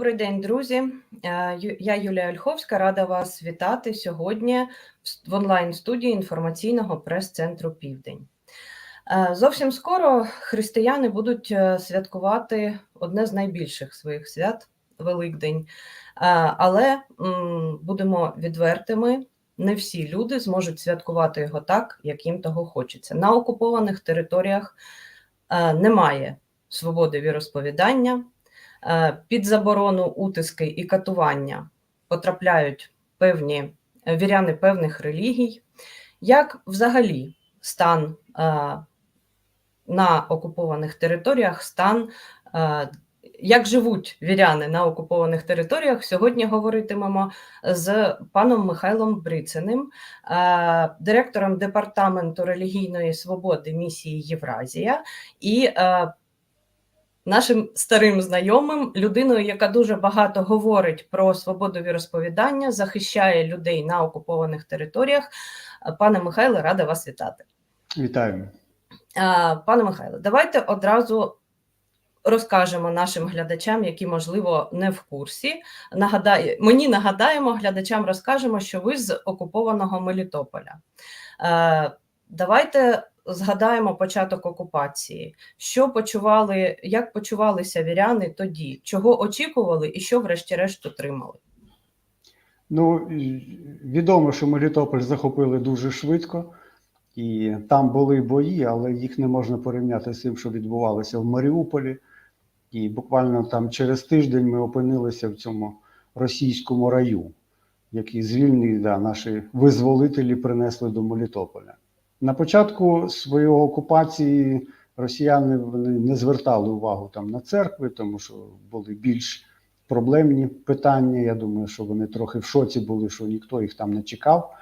Добрий день, друзі. Е, Я Юлія Ольховська, рада вас вітати сьогодні в онлайн-студії інформаційного прес-центру Південь. Е, Зовсім скоро християни будуть е, святкувати одне з найбільших своїх свят Великдень. Але будемо відвертими. Не всі люди зможуть святкувати його так, як їм того хочеться. На окупованих територіях немає свободи віросповідання, під заборону утиски і катування потрапляють певні е, віряни певних релігій. Як взагалі стан е, на окупованих територіях, стан, е, як живуть віряни на окупованих територіях, сьогодні говоритимемо з паном Михайлом Брициним, е, директором департаменту релігійної свободи місії Євразія і е, нашим старим знайомим, людиною, яка дуже багато говорить про свободу віросповідання, захищає людей на окупованих територіях. Пане Михайле, рада вас вітати. Вітаю. Пане Михайле, давайте одразу розкажемо нашим глядачам, які, можливо, не в курсі. Нагадаю, мені нагадаємо, глядачам розкажемо, що ви з окупованого Мелітополя. Давайте згадаємо початок окупації. Що почували, як почувалися віряни тоді, чого очікували і що, врешті-решт, отримали? Ну, відомо, що Мелітополь захопили дуже швидко, і там були бої, але їх не можна порівняти з тим, що відбувалося в Маріуполі. І буквально там через тиждень ми опинилися в цьому російському раю, який звільний да, наші визволителі принесли до Мелітополя. На початку своєї окупації росіяни вони не звертали увагу там на церкви, тому що були більш проблемні питання. Я думаю, що вони трохи в шоці були, що ніхто їх там не чекав.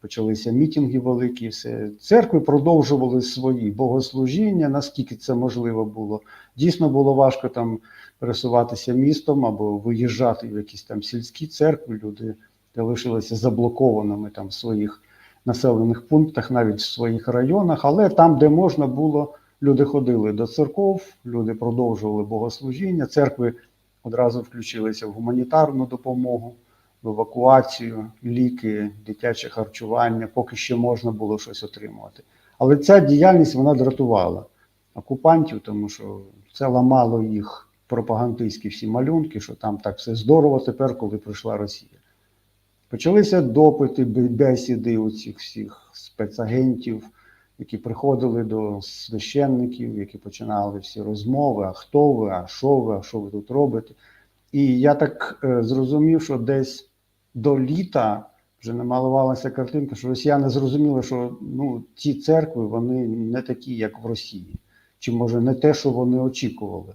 Почалися мітинги великі, все. Церкви продовжували свої богослужіння, наскільки це можливо було. Дійсно було важко там пересуватися містом або виїжджати в якісь там сільські церкви. Люди залишилися заблокованими там в своїх населених пунктах, навіть в своїх районах. Але там, де можна було, люди ходили до церков, люди продовжували богослужіння. Церкви одразу включилися в гуманітарну допомогу, в евакуацію, ліки, дитяче харчування, поки що можна було щось отримувати. Але ця діяльність вона дратувала окупантів, тому що це ламало їх пропагандистські всі малюнки, що там так все здорово тепер, коли прийшла Росія. Почалися допити, бесіди у цих всіх спецагентів, які приходили до священників, які починали всі розмови: а хто ви, а що ви, а що ви тут робите. І я так е, зрозумів, що десь до літа вже намалувалася картинка, що росіяни зрозуміли, що ну, ці церкви вони не такі, як в Росії, чи може не те, що вони очікували.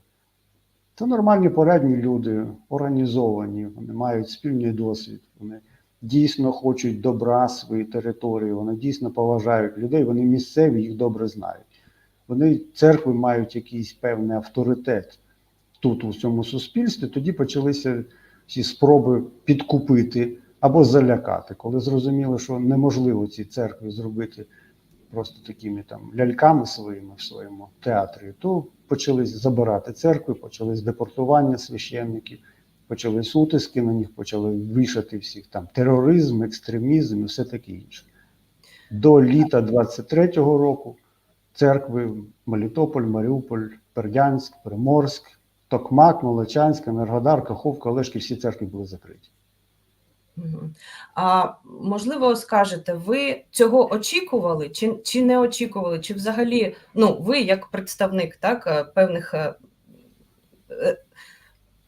Це нормальні порядні люди, організовані, вони мають спільний досвід, вони дійсно хочуть добра своїй території, вони дійсно поважають людей, вони місцеві, їх добре знають. Вони церкви мають якийсь певний авторитет тут, у цьому суспільстві. Тоді почалися ці спроби підкупити або залякати, коли зрозуміло, що неможливо ці церкви зробити просто такими там ляльками своїми в своєму театрі, то почали забирати церкви, почались депортування священників, почались утиски на них, почали вішати всіх там тероризм, екстремізм і все таке інше. До літа 23-го року церкви Мелітополь, Маріуполь, Бердянськ, Приморськ, Токмак, Молочанськ, Енергодар, Каховка, Олешки, всі церкви були закриті. А можливо, скажете, ви цього очікували, чи, чи не очікували, чи взагалі, ну, ви як представник так, е, певних е, е,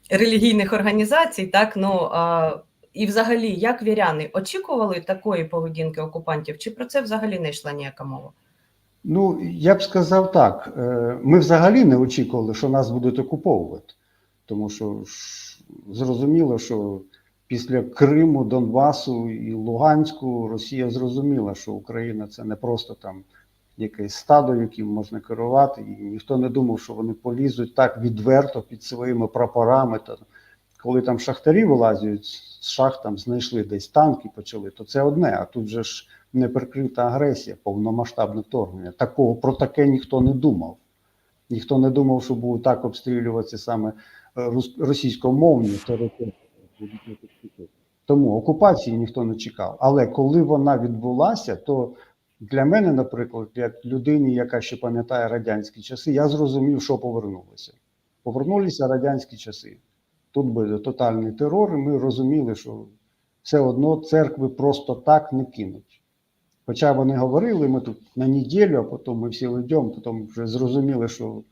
релігійних організацій, так, ну, а, і взагалі, як віряни очікували такої поведінки окупантів, чи про це взагалі не йшла ніяка мова? Ну, я б сказав так. е, Ми взагалі не очікували, що нас будуть окуповувати. Тому що зрозуміло, що після Криму, Донбасу і Луганську Росія зрозуміла, що Україна це не просто там якесь стадо, яким можна керувати, і ніхто не думав, що вони полізуть так відверто під своїми прапорами. Та коли там шахтарі вилазять з шахт, там знайшли десь танки, почали, то це одне. А тут же ж неприкрита агресія, повномасштабне вторгнення. Такого про таке ніхто не думав. Ніхто не думав, що будуть так обстрілюватися саме рус- російськомовні території. Тому окупації ніхто не чекав. Але коли вона відбулася, то для мене, наприклад, як людині, яка ще пам'ятає радянські часи, я зрозумів, що повернулося. Повернулися радянські часи. Тут буде тотальний терор, і ми розуміли, що все одно церкви просто так не кинуть. Хоча вони говорили, ми тут на неділю, а потім ми всі йдемо, потім вже зрозуміли, що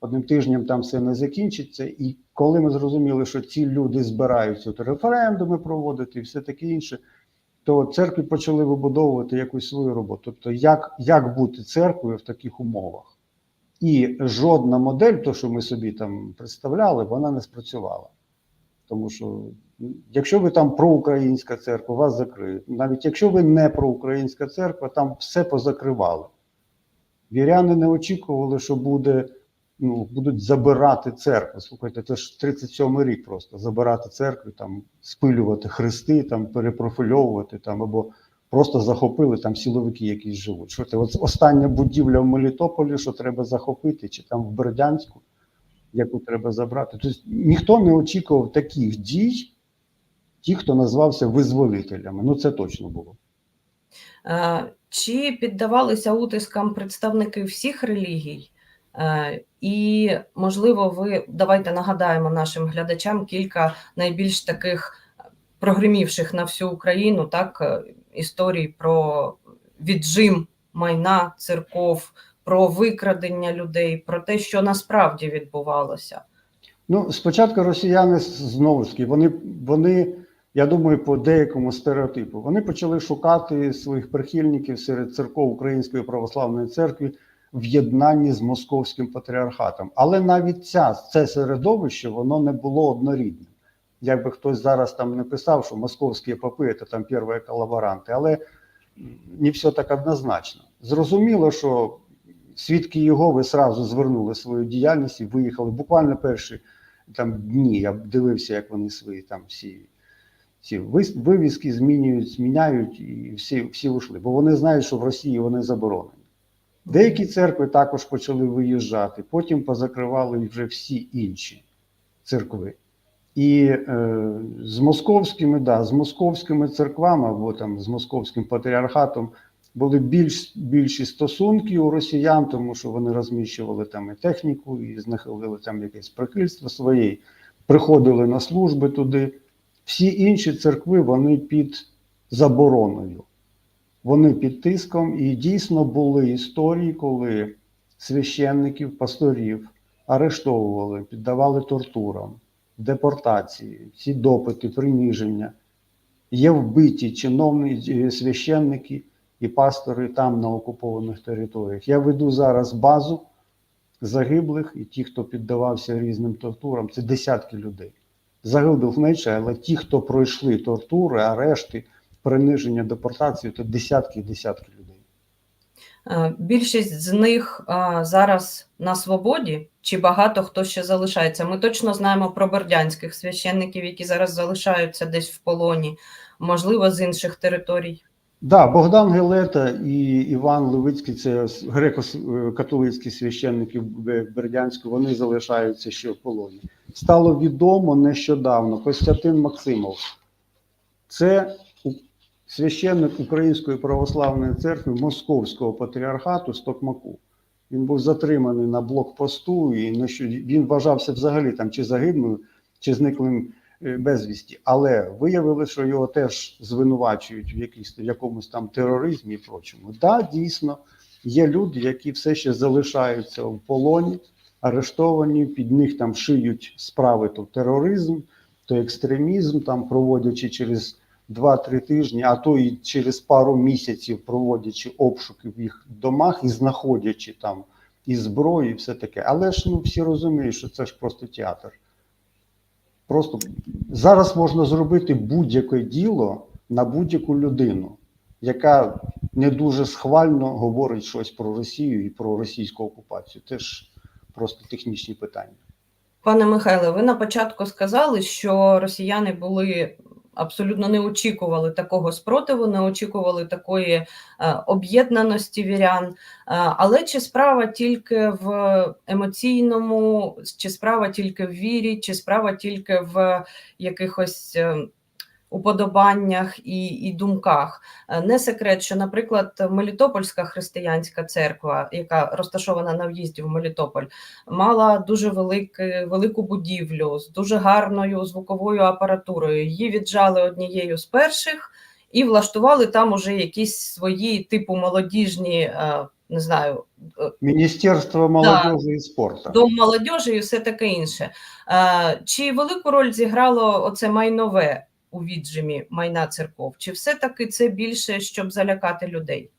одним тижнем там все не закінчиться. І коли ми зрозуміли, що ці люди збираються референдуми проводити і все таке інше, то церкви почали вибудовувати якусь свою роботу. Тобто, як, як бути церквою в таких умовах? І жодна модель, то що ми собі там представляли, вона не спрацювала. Тому що якщо ви там проукраїнська церква, вас закриють. Навіть якщо ви не проукраїнська церква, там все позакривали. Віряни не очікували, що буде, ну, будуть забирати церкви. Слухайте, це ж 37-й рік просто забирати церкви, там, спилювати хрести, там, перепрофільовувати там, або просто захопили там силовики якісь живуть. Що це? От остання будівля в Мелітополі, що треба захопити, чи там в Бердянську, яку треба забрати. Тобто ніхто не очікував таких дій, ті, хто назвався визволителями. Ну це точно було. Е, Чи піддавалися утискам представники всіх релігій? Е, І, можливо, ви давайте нагадаємо нашим глядачам кілька найбільш таких прогримівших на всю Україну так, е, історій про віджим майна церков, про викрадення людей, про те, що насправді відбувалося. Ну, спочатку росіяни знову ж таки, вони, вони, я думаю, по деякому стереотипу, вони почали шукати своїх прихильників серед церков Української православної церкви в єднанні з московським патріархатом. Але навіть ця, це середовище воно не було однорідним. Якби хтось зараз там не писав, що московські попи це там перші колаборанти, але не все так однозначно. Зрозуміло, що свідки Єгови сразу звернули свою діяльність і виїхали буквально перші там дні. Я дивився, як вони свої там всі ці вивіски змінюють, зміняють, і всі, всі ушли. Бо вони знають, що в Росії вони заборонені. Деякі церкви також почали виїжджати, потім позакривали вже всі інші церкви. І е, з московськими, да, з московськими церквами або там з московським патріархатом були більш більші стосунки у росіян, тому що вони розміщували там і техніку, і знаходили там якесь прихильство своє, приходили на служби туди. Всі інші церкви вони під забороною, вони під тиском, і дійсно були історії, коли священників, пасторів арештовували, піддавали тортурам, депортації, ці допити, приніження. Є вбиті чиновні е, священники і пастори там на окупованих територіях. Я веду зараз базу загиблих і ті, хто піддавався різним тортурам, це десятки людей. Загиблих менше, але ті, хто пройшли тортури, арешти, приниження, депортацію, то десятки і десятки людей. Е, Більшість з них зараз на свободі, чи багато хто ще залишається. Ми точно знаємо про бердянських священників, які зараз залишаються десь в полоні, можливо, з інших територій. Да, Богдан Гелета і Іван Левицький, це греко-католицькі священники Бердянську, вони залишаються ще в полоні. Стало відомо нещодавно Костянтин Максимов. Це священник Української православної церкви Московського патріархату з Токмаку. Він був затриманий на блокпосту, і він вважався взагалі там чи загиблим, чи зниклим е, безвісті. Але виявили, що його теж звинувачують в, якійсь, в якомусь там тероризмі і прочому. Так, да, дійсно, є люди, які все ще залишаються в полоні, арештовані, під них там шиють справи то тероризм, то екстремізм, там проводячи через 2-3 тижні, а то і через пару місяців проводячи обшуки в їх домах і знаходячи там і зброю, і все таке. Але ж ну всі розуміють, що це ж просто театр. Просто зараз можна зробити будь-яке діло на будь-яку людину, яка не дуже схвально говорить щось про Росію і про російську окупацію. Це ж просто технічні питання. Пане Михайле, ви на початку сказали, що росіяни були абсолютно не очікували такого спротиву, не очікували такої е, об'єднаності вірян. Е, Але чи справа тільки в емоційному, чи справа тільки в вірі, чи справа тільки в якихось е, уподобаннях і, і думках? Е, Не секрет, що, наприклад, Мелітопольська християнська церква, яка розташована на в'їзді в Мелітополь, мала дуже велике, велику будівлю з дуже гарною звуковою апаратурою. Її віджали однією з перших і влаштували там уже якісь свої типу молодіжні, е, не знаю, е, Міністерство молодежі і спорту. дом молодежі і все таке інше. Чи велику роль зіграло оце майнове у віджимі майна церков? Чи все-таки це більше, щоб залякати людей?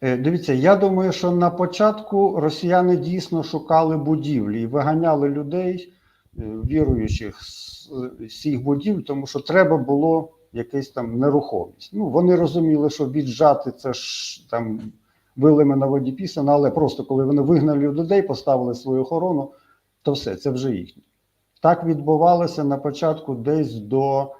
Е, Дивіться, я думаю, що на початку росіяни дійсно шукали будівлі і виганяли людей, е, віруючих з цих будівель, тому що треба було якась там нерухомість. Ну, вони розуміли, що віджати це ж там вилими на воді пісано, але просто коли вони вигнали людей, поставили свою охорону, то все, це вже їхнє. Так відбувалося на початку десь до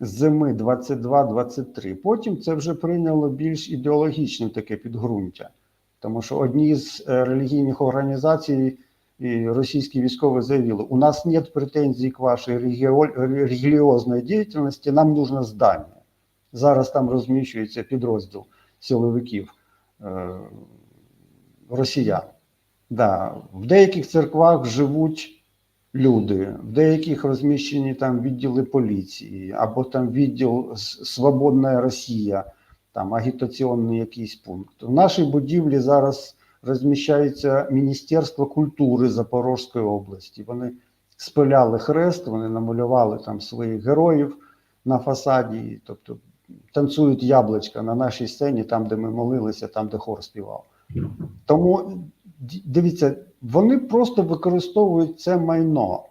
зими 22-23. Потім це вже прийняло більш ідеологічне таке підґрунтя, тому що одні з е, релігійних організацій і російські військові заявили: у нас нет претензій к вашій релігіо- релігіозній діяльності, нам нужно здання. Зараз там розміщується підрозділ силовиків е, росіян. Да. В деяких церквах живуть люди, в деяких розміщені там відділи поліції, або там відділ Свободна Росія, там агітаційний якийсь пункт. В нашій будівлі зараз розміщається Міністерство культури Запорізької області. Вони спиляли хрест, вони намалювали там своїх героїв на фасаді, тобто танцюють яблучка на нашій сцені, там, де ми молилися, там, де хор співав. Тому дивіться, вони просто використовують це майно.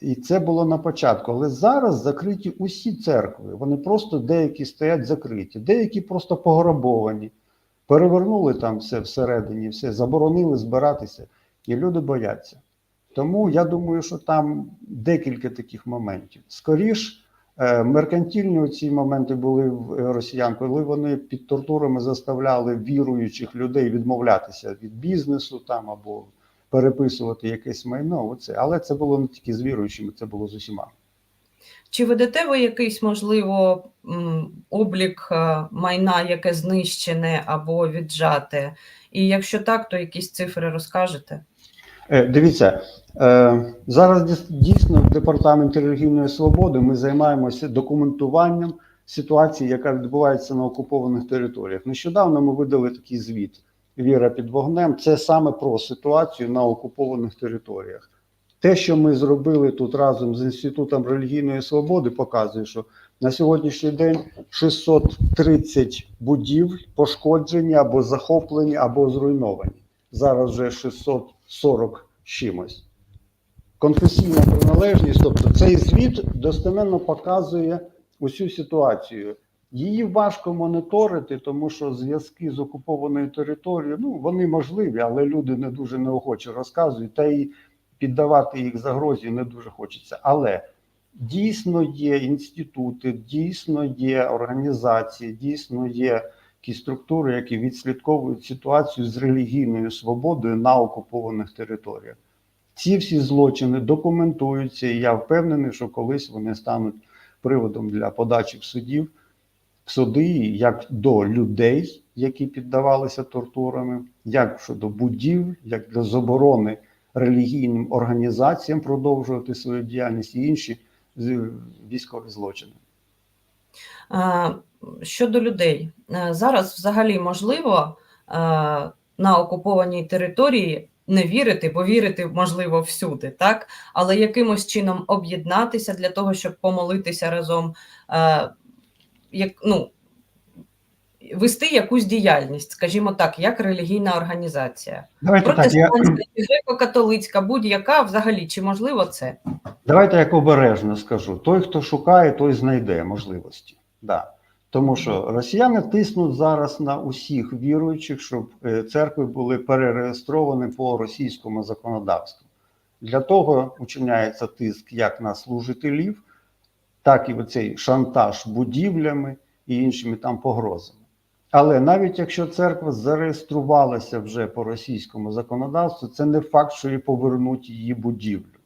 І це було на початку. Але зараз закриті усі церкви. Вони просто деякі стоять закриті, деякі просто пограбовані, перевернули там все всередині, все, заборонили збиратися, і люди бояться. Тому я думаю, що там декілька таких моментів. Скоріш, е, меркантильні ці моменти були в е, росіян, коли вони під тортурами заставляли віруючих людей відмовлятися від бізнесу там або переписувати якесь майно. Оце. Але це було не тільки з віруючими, це було з усіма. Чи ведете ви якийсь, можливо, облік е, майна, яке знищене або віджате? І якщо так, то якісь цифри розкажете? Е, Дивіться, е, зараз дійс- дійсно в департаменті релігійної свободи ми займаємося документуванням ситуації, яка відбувається на окупованих територіях. Нещодавно ми видали такий звіт Віра під вогнем. Це саме про ситуацію на окупованих територіях. Те, що ми зробили тут разом з Інститутом релігійної свободи, показує, що на сьогоднішній день 630 будівель пошкоджені або захоплені, або зруйновані. Зараз вже 640 чимось. Конфесійна приналежність, тобто цей звіт достеменно показує усю ситуацію. Її важко моніторити, тому що зв'язки з окупованою територією ну вони можливі, але люди не дуже неохоче розказують, та і піддавати їх загрозі не дуже хочеться. Але дійсно є інститути, дійсно є організації, дійсно є ті структури, які відслідковують ситуацію з релігійною свободою на окупованих територіях. Ці всі злочини документуються, і я впевнений, що колись вони стануть приводом для подачі в судів суди як до людей, які піддавалися тортурами, як щодо будівель, як для заборони релігійним організаціям продовжувати свою діяльність і інші військові злочини. Щодо людей, Е, зараз взагалі можливо е, на окупованій території не вірити, бо вірити можливо всюди, так? Але якимось чином об'єднатися для того, щоб помолитися разом, е, як, ну, вести якусь діяльність, скажімо так, як релігійна організація. Давайте так, я... греко-католицька, будь-яка взагалі, чи можливо це? давайте як обережно скажу: той, хто шукає, той знайде можливості. Да. Тому що росіяни тиснуть зараз на усіх віруючих, щоб е, церкви були перереєстровані по російському законодавству. Для того учиняється тиск як на служителів, так і оцей шантаж будівлями і іншими там погрозами. Але навіть якщо церква зареєструвалася вже по російському законодавству, це не факт, що їй повернуть її будівлю.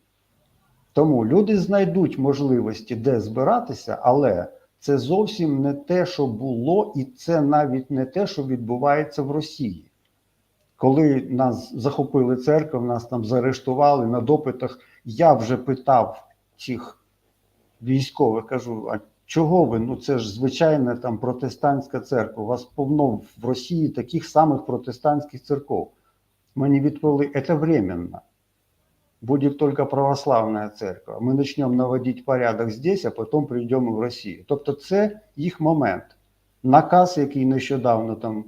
Тому люди знайдуть можливості, де збиратися, але це зовсім не те, що було, і це навіть не те, що відбувається в Росії. Коли нас захопили церкву, нас там заарештували на допитах, я вже питав цих військових, кажу: а чого ви? Ну це ж звичайна там протестантська церква. У вас повно в Росії таких самих протестантських церков. Мені відповіли, це временно. Будет только православная церковь. Ми почнемо наводити порядок здесь, а потім прийдемо в Росію. Тобто, це їх момент. Наказ, який нещодавно там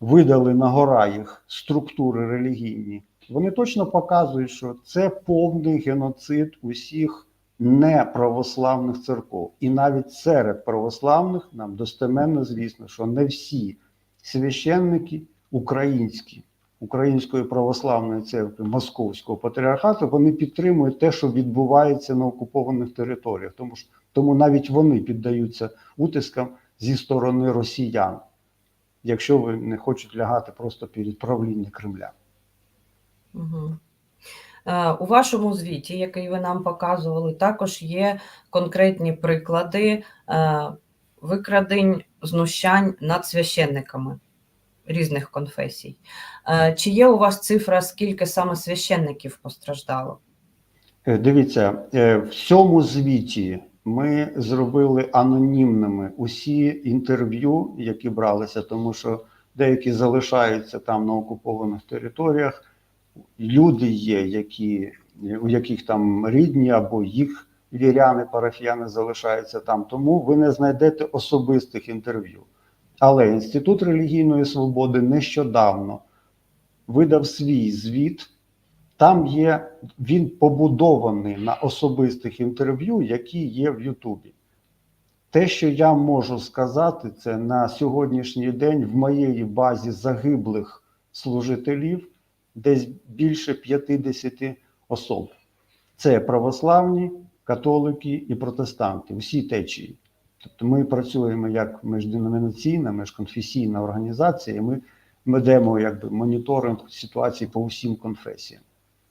видали на гора їх структури релігійні, вони точно показують, що це повний геноцид усіх неправославних церков. І навіть серед православних нам достеменно звісно, що не всі священники українські. Української православної церкви Московського патріархату вони підтримують те, що відбувається на окупованих територіях, тому що тому навіть вони піддаються утискам зі сторони росіян, якщо ви не хочете лягати просто перед правління Кремля. Угу. У вашому звіті, який ви нам показували, також є конкретні приклади е, викрадень, знущань над священниками різних конфесій. Е, Чи є у вас цифра, скільки саме священників постраждало? Е, Дивіться, е, в цьому звіті ми зробили анонімними усі інтерв'ю, які бралися, тому що деякі залишаються там на окупованих територіях. Люди є, які, у яких там рідні або їх віряни, парафіяни залишаються там. Тому ви не знайдете особистих інтерв'ю. Але Інститут релігійної свободи нещодавно видав свій звіт. Там є він побудований на особистих інтерв'ю, які є в Ютубі. Те, що я можу сказати, це на сьогоднішній день в моєї базі загиблих служителів десь більше 50 особ. Це православні, католики і протестанти, всі течії. Тобто ми працюємо як міжденомінаційна, міжконфесійна організація, і ми ведемо якби моніторинг ситуації по усім конфесіям.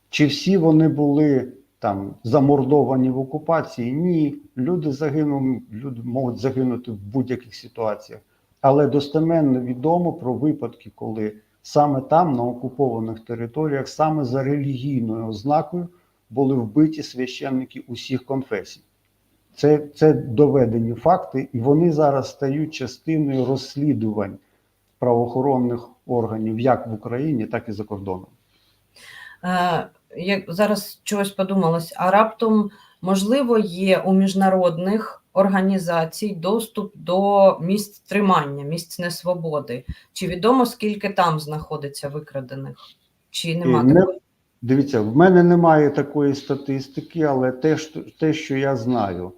Чи всі вони були там замордовані в окупації? Ні. Люди загинули, люди можуть загинути в будь-яких ситуаціях. Але достеменно відомо про випадки, коли саме там, на окупованих територіях, саме за релігійною ознакою були вбиті священники усіх конфесій. Це, це доведені факти, і вони зараз стають частиною розслідувань правоохоронних органів як в Україні, так і за кордоном. Е, Як зараз чогось подумалось, а раптом, можливо, є у міжнародних організацій доступ до місць тримання, місць несвободи. Чи відомо, скільки там знаходиться викрадених? Чи нема Не- такої? Дивіться, в мене немає такої статистики, але те, що, те, що я знаю,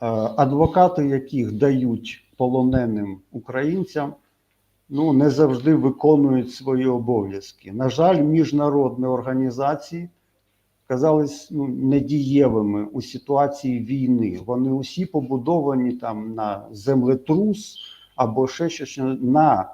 е, адвокати, яких дають полоненим українцям, ну не завжди виконують свої обов'язки. На жаль, міжнародні організації казались ну, недієвими у ситуації війни. Вони усі побудовані там на землетрус або ще щось на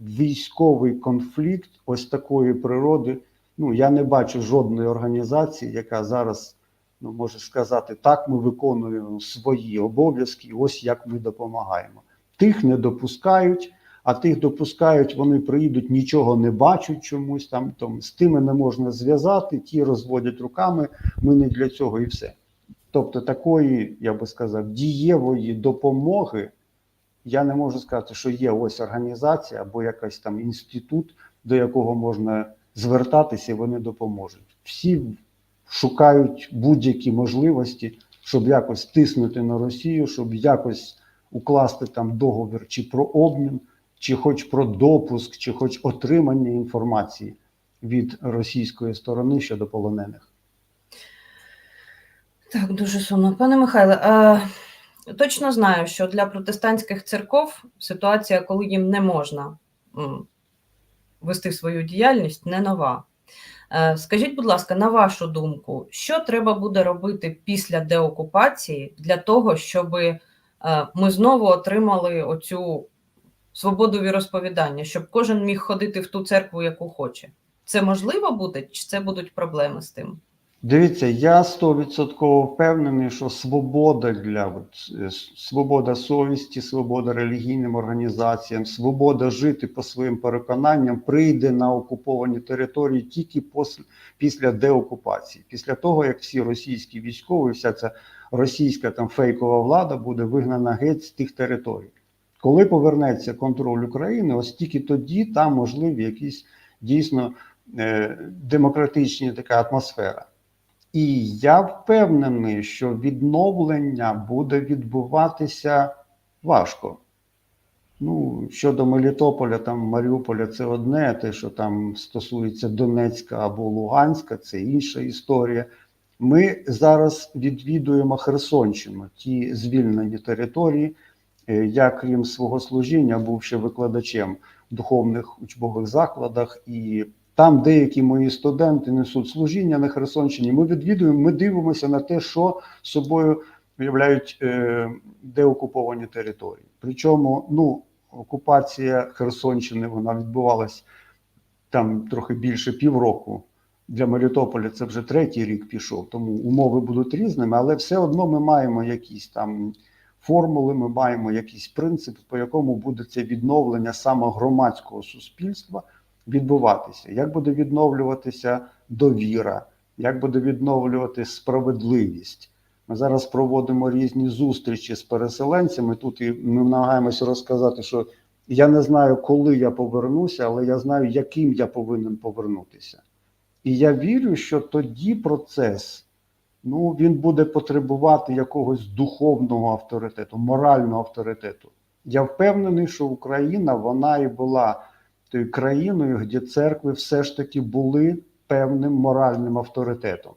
військовий конфлікт ось такої природи. Ну, я не бачу жодної організації, яка зараз ну, може сказати, так, ми виконуємо свої обов'язки, ось як ми допомагаємо. Тих не допускають, а тих допускають, вони приїдуть, нічого не бачать чомусь там, там з тими не можна зв'язати, ті розводять руками, ми не для цього і все. Тобто такої, я би сказав, дієвої допомоги я не можу сказати, що є ось організація або якийсь там інститут, до якого можна звертатися, і вони допоможуть. Всі шукають будь-які можливості, щоб якось тиснути на Росію, щоб якось укласти там договір чи про обмін, чи хоч про допуск, чи хоч отримання інформації від російської сторони щодо полонених. Так, дуже сумно. Пане Михайле, е, точно знаю, що для протестантських церков ситуація, коли їм не можна вести свою діяльність, не нова. Е, Скажіть, будь ласка, на вашу думку, що треба буде робити після деокупації для того, щоб ми знову отримали оцю свободу віросповідання, щоб кожен міг ходити в ту церкву, яку хоче? Це можливо буде, чи це будуть проблеми з тим? Дивіться, я стовідсотково впевнений, що свобода для свобода совісті, свобода релігійним організаціям, свобода жити по своїм переконанням прийде на окуповані території тільки пос- після деокупації, після того як всі російські військові, вся ця російська там фейкова влада буде вигнана геть з тих територій. Коли повернеться контроль України, ось тільки тоді там можливі якісь дійсно е, демократичні така атмосфера. І я впевнений, що відновлення буде відбуватися важко. Ну, щодо Мелітополя, там Маріуполя, це одне, те, що там стосується Донецька або Луганська, це інша історія. Ми зараз відвідуємо Херсонщину, ті звільнені території. Е, Я, крім свого служіння, був ще викладачем в духовних учбових закладах, і там деякі мої студенти несуть служіння на Херсонщині. Ми відвідуємо, ми дивимося на те, що собою виявляють е, деокуповані території. Причому, ну, окупація Херсонщини вона відбувалась там трохи більше півроку. Для Мелітополя це вже третій рік пішов, тому умови будуть різними, але все одно ми маємо якісь там формули, ми маємо якийсь принцип, по якому буде це відновлення саме громадського суспільства відбуватися. Як буде відновлюватися довіра, як буде відновлюватися справедливість? Ми зараз проводимо різні зустрічі з переселенцями. Тут і ми намагаємося розказати, що я не знаю, коли я повернуся, але я знаю, яким я повинен повернутися. І я вірю, що тоді процес ну, він буде потребувати якогось духовного авторитету, морального авторитету. Я впевнений, що Україна вона і була тою країною, де церкви все ж таки були певним моральним авторитетом.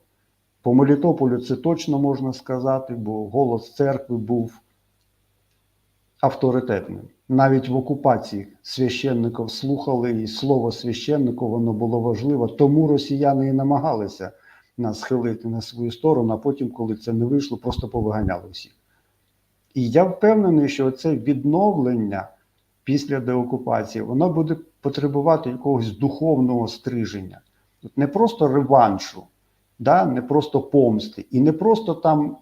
По Мелітополю це точно можна сказати, бо голос церкви був авторитетним. Навіть в окупації священників слухали, і слово священнику воно було важливо, тому росіяни і намагалися нас схилити на свою сторону, а потім, коли це не вийшло, просто повиганяли всіх. І я впевнений, що це відновлення після деокупації, воно буде потребувати якогось духовного стриження, не просто реваншу, да, не просто помсти, і не просто там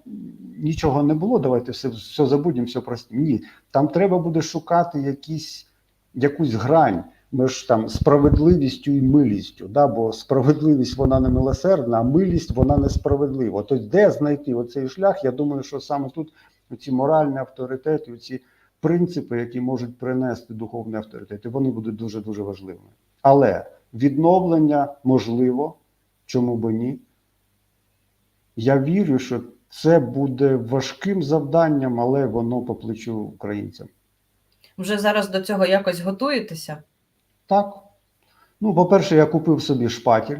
нічого не було, давайте все, все забудемо, все простимо. Ні, там треба буде шукати якісь, якусь грань між там справедливістю і милістю. Да, бо справедливість вона не милосердна, а милість вона несправедлива. Тобто, де знайти оцей шлях? Я думаю, що саме тут ці моральні авторитети, ці принципи, які можуть принести духовні авторитети, вони будуть дуже дуже важливими. Але відновлення можливо, чому би ні? Я вірю, що це буде важким завданням, але воно по плечу українцям. Вже зараз до цього якось готуєтеся? Так. Ну, по-перше, я купив собі шпатель.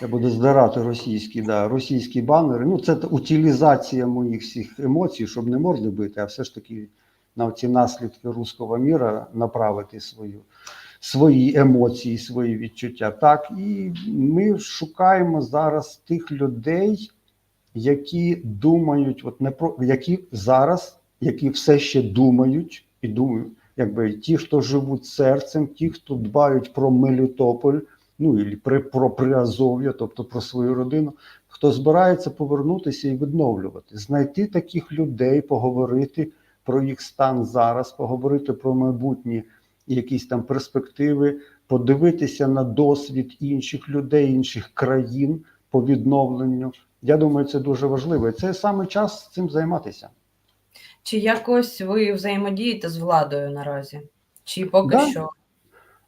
Я буду здирати російські, да, російські банери. Ну, це утилізація моїх всіх емоцій, щоб не морди бити, а все ж таки на ці наслідки руського міра направити свою, свої емоції, свої відчуття. Так, і ми шукаємо зараз тих людей, які думають, от не про які зараз, які все ще думають і думають, якби ті, хто живуть серцем, ті, хто дбають про Мелітополь, ну і про Приазов'я, тобто про свою родину, хто збирається повернутися і відновлювати, знайти таких людей, поговорити про їх стан зараз, поговорити про майбутні якісь там перспективи, подивитися на досвід інших людей, інших країн по відновленню. Я думаю, це дуже важливо. І це саме час цим займатися. Чи якось ви взаємодієте з владою наразі? Чи поки Да. що? Так,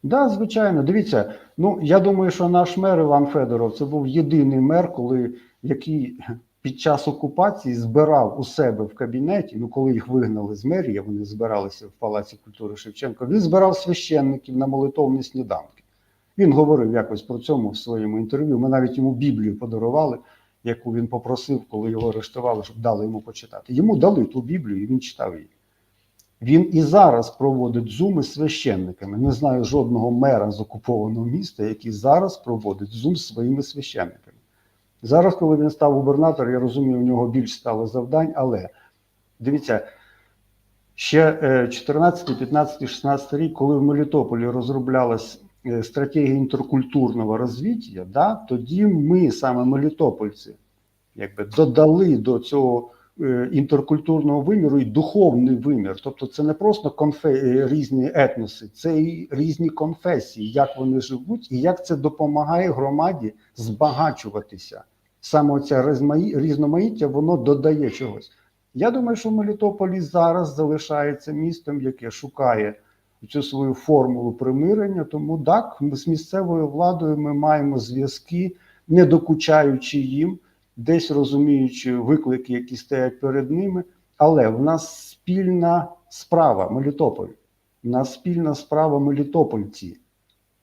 да, звичайно. Дивіться, ну я думаю, що наш мер Іван Федоров це був єдиний мер, коли який під час окупації збирав у себе в кабінеті. Ну, коли їх вигнали з мерії, вони збиралися в Палаці культури Шевченка. Він збирав священників на молитовні сніданки. Він говорив якось про цьому в своєму інтерв'ю. Ми навіть йому Біблію подарували, яку він попросив, коли його арештували, щоб дали йому почитати. Йому дали ту Біблію, і він читав її. Він і зараз проводить зуми з священниками. Не знаю жодного мера з окупованого міста, який зараз проводить зум з своїми священниками. Зараз, коли він став губернатором, я розумію, у нього більш стало завдань, але дивіться, ще е, 14, 15, 16 рік, коли в Мелітополі розроблялась е, стратегія інтеркультурного розвиття, да, тоді ми, саме мелітопольці, якби додали до цього е, інтеркультурного виміру і духовний вимір. Тобто, це не просто конфе... е, різні етноси, це і різні конфесії, як вони живуть, і як це допомагає громаді збагачуватися. Саме ця різноманіття воно додає чогось. Я думаю, що Мелітополі зараз залишається містом, яке шукає цю свою формулу примирення. Тому так, ми з місцевою владою ми маємо зв'язки, не докучаючи їм, десь розуміючи виклики, які стоять перед ними. Але в нас спільна справа Мелітополь. У нас спільна справа Мелітопольці.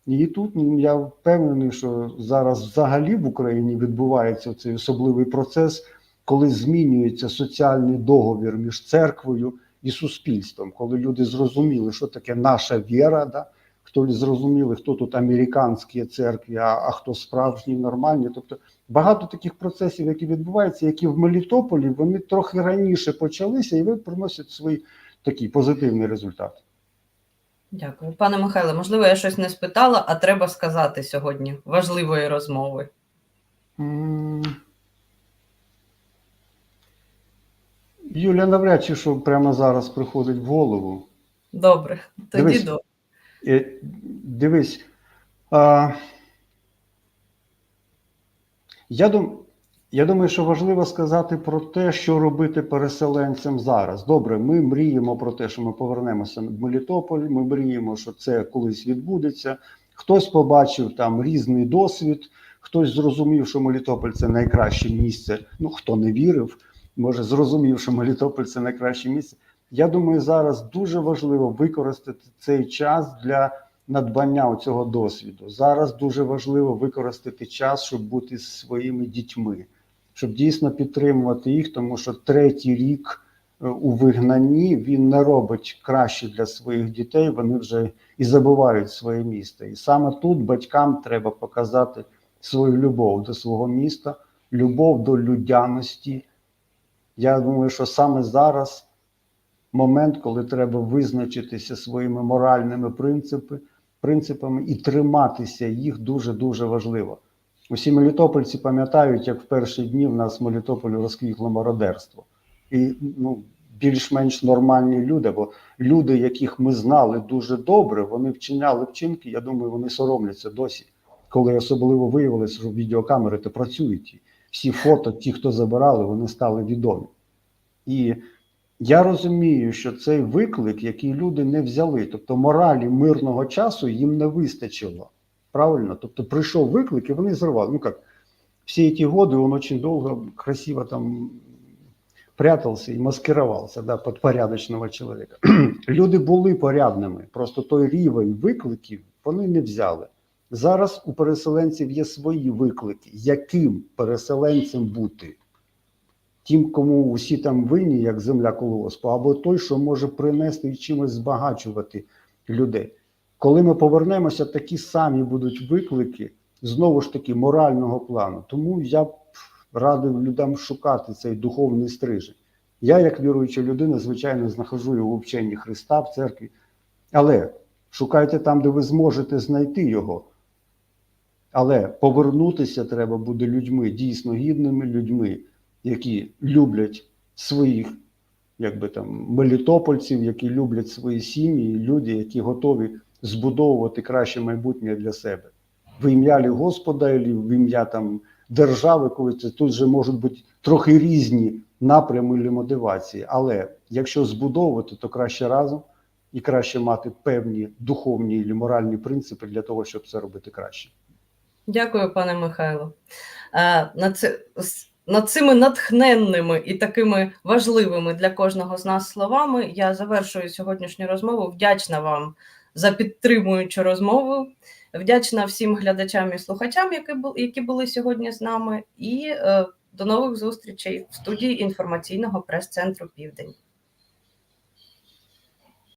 І тут я впевнений, що зараз взагалі в Україні відбувається цей особливий процес, коли змінюється соціальний договір між церквою і суспільством, коли люди зрозуміли, що таке наша віра, да? хто зрозуміли, хто тут американські церкви, а, а хто справжні, нормальні. Тобто багато таких процесів, які відбуваються, які в Мелітополі вони трохи раніше почалися, і ви приносять свій такий позитивний результат. Дякую. Пане Михайле, можливо, я щось не спитала, а треба сказати сьогодні важливої розмови. М. Юля, навряд чи що прямо зараз приходить в голову. Добре, тоді Дивись. до. Е, Дивись. А, я, дум, я думаю, що важливо сказати про те, що робити переселенцям зараз. Добре, ми мріємо про те, що ми повернемося в Мелітополь, ми мріємо, що це колись відбудеться. Хтось побачив там різний досвід, хтось зрозумів, що Мелітополь це найкраще місце. Ну, хто не вірив, може зрозумів, що Мелітополь це найкраще місце. Я думаю, зараз дуже важливо використати цей час для надбання цього досвіду. Зараз дуже важливо використати час, щоб бути зі своїми дітьми, щоб дійсно підтримувати їх, тому що третій рік е, у вигнанні він не робить краще для своїх дітей. Вони вже і забувають своє місто. І саме тут батькам треба показати свою любов до свого міста, любов до людяності. Я думаю, що саме зараз момент, коли треба визначитися своїми моральними принципи, принципами і триматися їх дуже дуже важливо. Усі мелітопольці пам'ятають, як в перші дні в нас в Мелітополі розквітло мародерство. І ну, більш-менш нормальні люди, бо люди, яких ми знали дуже добре, вони вчиняли вчинки. Я думаю, вони соромляться досі. Коли особливо виявилося, що відеокамери то працюють. Всі фото, ті, хто забирали, вони стали відомі. І я розумію, що цей виклик, який люди не взяли, тобто моралі мирного часу їм не вистачило. Правильно? Тобто прийшов виклик, і вони зривали. Ну як, всі ці годы он очень довго, красиво там прятався і маскировался да, під порядочного чоловіка. Люди були порядними, просто той рівень викликів вони не взяли. Зараз у переселенців є свої виклики, яким переселенцем бути тим, кому усі там винні, як земля колгоспу, або той, що може принести і чимось збагачувати людей. Коли ми повернемося, такі самі будуть виклики знову ж таки морального плану. Тому я б радив людям шукати цей духовний стрижень. Я, як віруюча людина, звичайно, знаходжу його в вченні Христа в церкві, але шукайте там, де ви зможете знайти його. Але повернутися треба буде людьми, дійсно гідними людьми які люблять своїх, якби там мелітопольців, які люблять свої сім'ї, люди, які готові збудовувати краще майбутнє для себе. В ім'я Господа, в ім'я там держави, коли це тут вже можуть бути трохи різні напрями і мотивації. Але якщо збудовувати, то краще разом і краще мати певні духовні і моральні принципи для того, щоб це робити краще. Дякую, пане Михайло. Е, над цими натхненними і такими важливими для кожного з нас словами я завершую сьогоднішню розмову. Вдячна вам за підтримуючу розмову. Вдячна всім глядачам і слухачам, які були, які були сьогодні з нами, і е, до нових зустрічей в студії інформаційного прес-центру Південь.